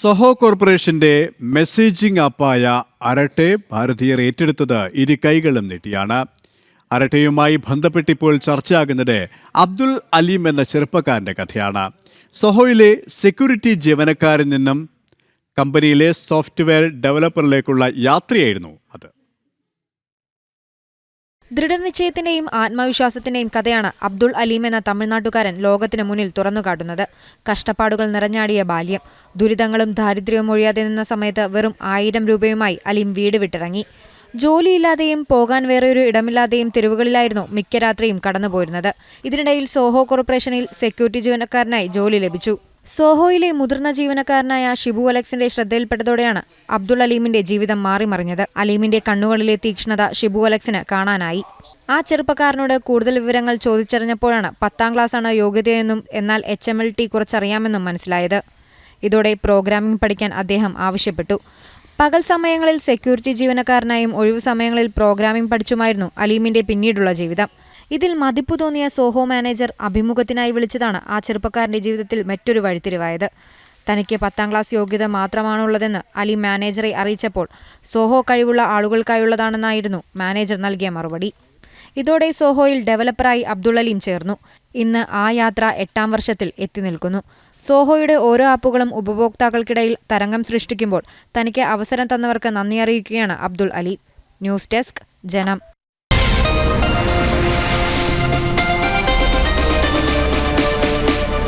സൊഹോ കോർപ്പറേഷന്റെ മെസ്സേജിംഗ് ആപ്പായ അരട്ടെ ഭാരതീയർ ഏറ്റെടുത്തത് ഇരു കൈകളും നീട്ടിയാണ്. അരട്ടയുമായി ബന്ധപ്പെട്ടിപ്പോൾ ചർച്ചയാകുന്നത് അബ്ദുൽ അലീം എന്ന ചെറുപ്പക്കാരന്റെ കഥയാണ്. സഹോയിലെ സെക്യൂരിറ്റി ജീവനക്കാരിൽ നിന്നും കമ്പനിയിലെ സോഫ്റ്റ്വെയർ ഡെവലപ്പറിലേക്കുള്ള യാത്രയായിരുന്നു അത്. ദൃഢനിശ്ചയത്തിന്റെയും ആത്മവിശ്വാസത്തിന്റെയും കഥയാണ് അബ്ദുൾ അലീം എന്ന തമിഴ്നാട്ടുകാരൻ ലോകത്തിന് മുന്നിൽ തുറന്നുകാട്ടുന്നത് കഷ്ടപ്പാടുകൾ നിറഞ്ഞാടിയ ബാല്യം ദുരിതങ്ങളും ദാരിദ്ര്യവും ഒഴിയാതെ നിന്ന സമയത്ത് വെറും ആയിരം രൂപയുമായി അലീം വീട് വിട്ടിറങ്ങി. ജോലിയില്ലാതെയും പോകാൻ വേറൊരു ഇടമില്ലാതെയും തെരുവുകളിലായിരുന്നു മിക്ക രാത്രിയും കടന്നുപോയിരുന്നത്. ഇതിനിടയിൽ സോഹോ കോർപ്പറേഷനിൽ സെക്യൂരിറ്റി ജീവനക്കാരനായി ജോലി ലഭിച്ചു. സോഹോയിലെ മുതിർന്ന ജീവനക്കാരനായ ഷിബു അലക്സിന്റെ ശ്രദ്ധയിൽപ്പെട്ടതോടെയാണ് അബ്ദുൾ അലീമിന്റെ ജീവിതം മാറിമറിഞ്ഞത്. അലീമിന്റെ കണ്ണുകളിലെ തീക്ഷ്ണത ഷിബു അലക്സിന് കാണാനായി. ആ ചെറുപ്പക്കാരനോട് കൂടുതൽ വിവരങ്ങൾ ചോദിച്ചറിഞ്ഞപ്പോഴാണ് പത്താം ക്ലാസ്സാണ് യോഗ്യതയെന്നും എന്നാൽ എച്ച് എം എൽ ടി കുറച്ചറിയാമെന്നും മനസ്സിലായത്. ഇതോടെ പ്രോഗ്രാമിംഗ് പഠിക്കാൻ അദ്ദേഹം ആവശ്യപ്പെട്ടു. പകൽ സമയങ്ങളിൽ സെക്യൂരിറ്റി ജീവനക്കാരനായും ഒഴിവു സമയങ്ങളിൽ പ്രോഗ്രാമിംഗ് പഠിച്ചുമായിരുന്നു അലീമിന്റെ പിന്നീടുള്ള ജീവിതം. ഇതിൽ മതിപ്പു തോന്നിയ സോഹോ മാനേജർ അഭിമുഖത്തിനായി വിളിച്ചതാണ് ആ ചെറുപ്പക്കാരന്റെ ജീവിതത്തിൽ മറ്റൊരു വഴിത്തിരിവായത്. തനിക്ക് പത്താം ക്ലാസ് യോഗ്യത മാത്രമാണുള്ളതെന്ന് അലി മാനേജറെ അറിയിച്ചപ്പോൾ സോഹോ കഴിവുള്ള ആളുകൾക്കായുള്ളതാണെന്നായിരുന്നു മാനേജർ നൽകിയ മറുപടി. ഇതോടെ സോഹോയിൽ ഡെവലപ്പറായി അബ്ദുള്ളലിയും ചേർന്നു. ഇന്ന് ആ യാത്ര എട്ടാം വർഷത്തിൽ എത്തി നിൽക്കുന്നു. സോഹോയുടെ ഓരോ ആപ്പുകളും ഉപഭോക്താക്കൾക്കിടയിൽ തരംഗം സൃഷ്ടിക്കുമ്പോൾ തനിക്ക് അവസരം തന്നവർക്ക് നന്ദി അറിയിക്കുകയാണ് അബ്ദുൾ അലി. ന്യൂസ് ഡെസ്ക് ജനം.